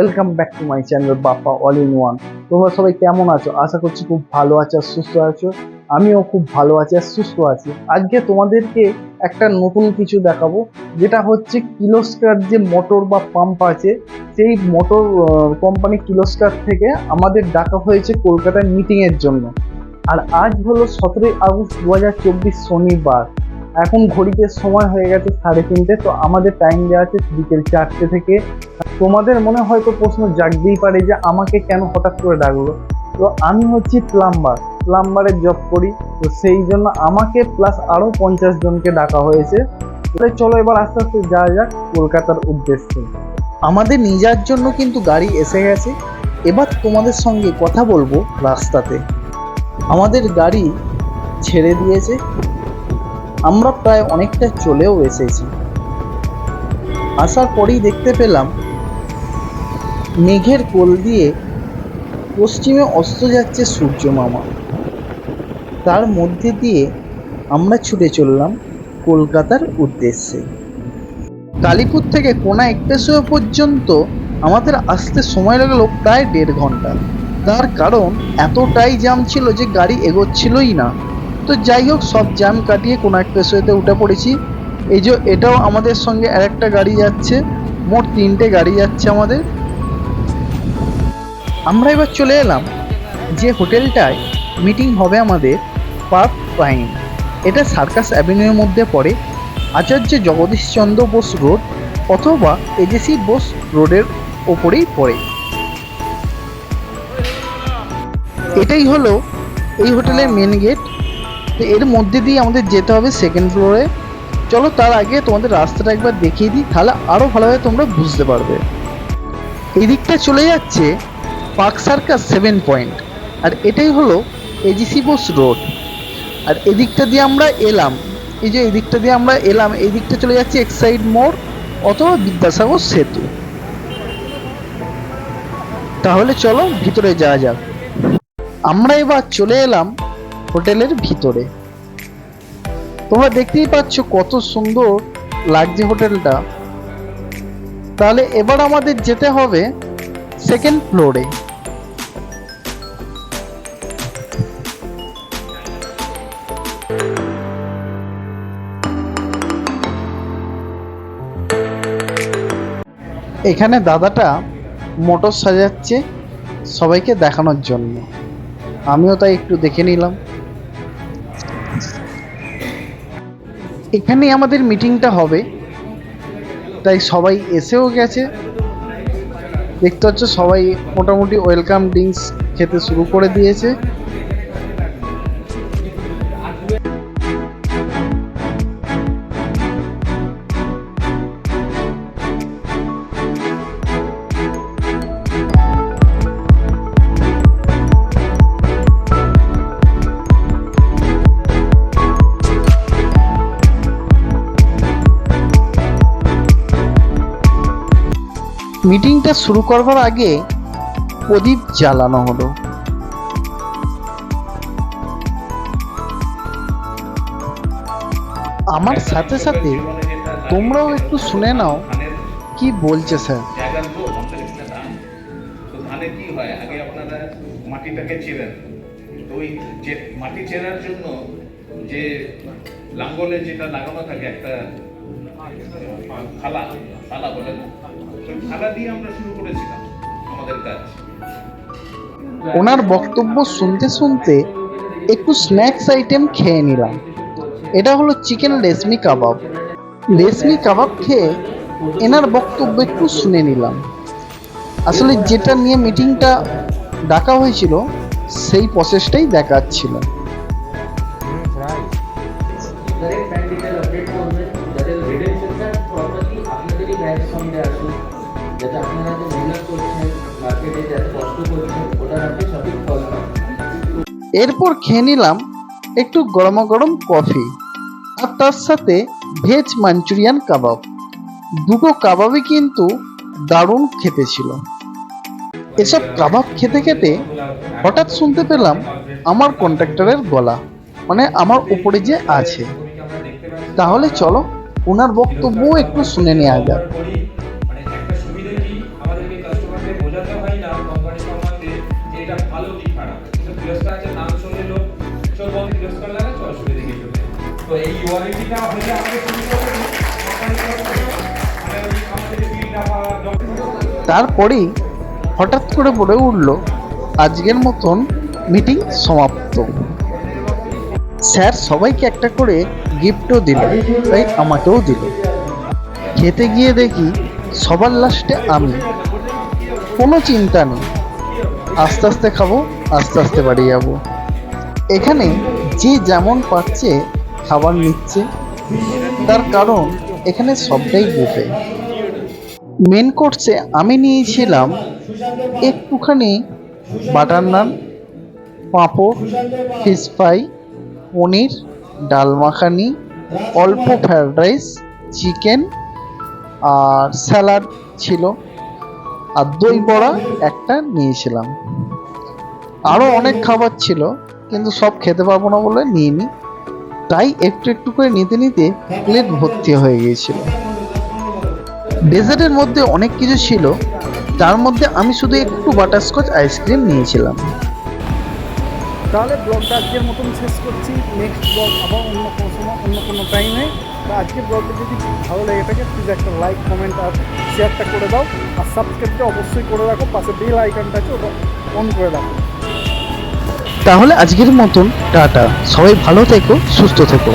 Welcome back to my channel Bappa all in one তোমরা সবাই কেমন আছো? আশা করছি খুব ভালো আছো আর সুস্থ আছো। আমিও খুব ভালো আছি আর সুস্থ আছি। আজকে তোমাদেরকে একটা নতুন কিছু দেখাবো, যেটা হচ্ছে কিলোস্কার যে মোটর বা পাম্প আছে, সেই মোটর কোম্পানি কিলোস্কার থেকে আমাদের ডাকা হয়েছে কলকাতার মিটিংয়ের জন্য। আর আজ হলো সতেরোই আগস্ট দু হাজার চব্বিশ শনিবার। এখন ঘড়িতে সময় হয়ে গেছে সাড়ে তিনটে, তো আমাদের টাইম দেওয়া আছে বিকেল চারটে থেকে। তোমাদের মনে হয়তো প্রশ্ন জাগতেই পারে যে আমাকে কেন হঠাৎ করে ডাকলো? তো আমি হচ্ছি প্লাম্বার প্লাম্বারের জব করি, তো সেই জন্য আমাকে প্লাস আরও পঞ্চাশ জনকে ডাকা হয়েছে। তাহলে চলো এবার আস্তে আস্তে যাওয়া যাক কলকাতার উদ্দেশ্যে। আমাদের নিজার জন্য কিন্তু গাড়ি এসে গেছে। এবার তোমাদের সঙ্গে কথা বলব রাস্তাতে। আমাদের গাড়ি ছেড়ে দিয়েছে। আমরা প্রায় অনেকটা চলেও এসেছি। আসার পরেই দেখতে পেলাম মেঘের কোল দিয়ে পশ্চিমে অস্ত যাচ্ছে সূর্য মামা। তার মধ্যে দিয়ে আমরা ছুটে চললাম কলকাতার উদ্দেশ্যে। কালীপুর থেকে কোনা এক্সপ্রেসওয়ে পর্যন্ত আমাদের আসতে সময় লাগল প্রায় দেড় ঘণ্টা। তার কারণ এতটাই জ্যাম ছিল যে গাড়ি এগোচ্ছিলই না। তো যাই হোক, সব জ্যাম কাটিয়ে কোনা এক্সপ্রেসওয়েতে উঠে পড়েছি। এই যে এটাও আমাদের সঙ্গে আর একটা গাড়ি যাচ্ছে, মোট তিনটে গাড়ি যাচ্ছে আমাদের। আমরা এবার চলে এলাম যে হোটেলটায় মিটিং হবে আমাদের পার্ক পাইন এটা সার্কাস অ্যাভিনিউর মধ্যে পড়ে। আচার্য জগদীশচন্দ্র বোস রোড অথবা এজেসি বোস রোডের ওপরেই পড়ে। এটাই হলো এই হোটেলের মেন গেট তো এর মধ্যে দিয়ে আমাদের যেতে হবে সেকেন্ড ফ্লোরে চলো তার আগে তোমাদের রাস্তাটা একবার দেখিয়ে দিই, তাহলে আরও ভালোভাবে তোমরা বুঝতে পারবে। এই দিকটা চলে যাচ্ছে পার্ক সার্কাস সেভেন পয়েন্ট। আর এটাই হলো এজিসি বোস রোড আর এদিকটা দিয়ে আমরা এলাম। এই যে এদিকটা দিয়ে আমরা এলাম, এই দিকটা চলে যাচ্ছে এক্সাইড মোড় অথবা বিদ্যাসাগর সেতু। তাহলে চলো ভিতরে যাওয়া যাক। আমরা এবার চলে এলাম হোটেলের ভিতরে। তোমরা দেখতেই পাচ্ছ কত সুন্দর লাগছে হোটেলটা। তাহলে এবার আমাদের যেতে হবে সেকেন্ড ফ্লোরে। এখানে দাদাটা মোটর সাজাচ্ছে সবাইকে দেখানোর জন্য। আমিও তাই একটু দেখে নিলাম। এখানেই আমাদের মিটিংটা হবে। তাই সবাই এসেও গেছে। দেখতে পাচ্ছ সবাই মোটামুটি ওয়েলকাম ড্রিঙ্কস খেতে শুরু করে দিয়েছে। মিটিংটা শুরু করবার আগে প্রদীপ জ্বালানো হলো। আমার সাথে সাথে তোমরাও একটু শুনে নাও কি বলছে স্যার। কি হয়? আগে আপনারা মাটিটাকে তো ওই যে মাটি চেরার জন্য যে লাঙ্গলে যেটা লাগানো থাকে একটা বলে না? দিয়ে আমরা শুরু করেছিলাম আমাদের কাজ। ওনার বক্তব্য শুনতে শুনতে একটু স্ন্যাক্স আইটেম খেয়ে নিলাম। এটা হলো চিকেন রেশমি কাবাব। রেশমি কাবাব খেয়ে এনার বক্তব্য একটু শুনে নিলাম। আসলে যেটা নিয়ে মিটিংটা ডাকা হয়েছিল, সেই প্রসেসটাই দেখাচ্ছিল। যাতে আপনারা যে মেহনত করছেন মার্কেটে কষ্ট করছেন, ওটার আপনি সঠিক ফল এরপর খেয়ে নিলাম একটু গরম গরম কফি আর তার সাথে ভেজ মাঞ্চুরিয়ান কাবাব। দুটো কাবাবই কিন্তু দারুণ খেতে ছিল। এসব কাবাব খেতে খেতে হঠাৎ শুনতে পেলাম আমার কন্ট্রাক্টরের গলা মানে আমার উপরে যে আছে। তাহলে চলো ওনার বক্তব্যও একটু শুনে নেওয়া যাক। তো এই ওয়ারেন্টিটা হলে তারপরেই হঠাৎ করে বলে উঠল, আজকের মতন মিটিং সমাপ্ত। স্যার সবাইকে একটা করে গিফটও দিল, তাই আমাকেও দিল। খেতে গিয়ে দেখি সবার লাস্টে আমি। কোনো চিন্তা নেই। আস্তে আস্তে খাব, আস্তে আস্তে বাড়ি যাব। এখানে যে যেমন পাচ্ছে খাবার নিচ্ছে। তার কারণ এখানে সবটাই বুফে মেন কোর্সে আমি নিয়েছিলাম একটুখানি butter naan papad fish fry paneer, dal makhani, অল্প ফ্রায়েড রাইস চিকেন আর স্যালাড ছিল। আর দই বড়া একটা নিয়েছিলাম। আরও অনেক খাবার ছিল, কিন্তু সব খেতে পারব না বলে নিইনি। তাই একটু একটু করে নিতে নিতে প্লেট ভর্তি হয়ে গিয়েছিল। ডেজার্টের মধ্যে অনেক কিছু ছিল, তার মধ্যে আমি শুধু একটু বাটারস্কচ আইসক্রিম নিয়েছিলাম। তাহলে ব্লগটা আজকের মতন শেষ করছি। নেক্সট ব্লগ আবার অন্য কোনো সময়, অন্য কোনো টাইমে তো আজকের ব্লগটা যদি ভালো লেগে থাকে প্লিজ একটা লাইক কমেন্ট আর শেয়ারটা করে দাও। আর সাবস্ক্রাইবটা অবশ্যই করে রাখো। পাশে বেল আইকনটা আছে, ওটা অন করে রাখো। তাহলে আজকের মতন টাটা। সবাই ভালো থেকো সুস্থ থেকো।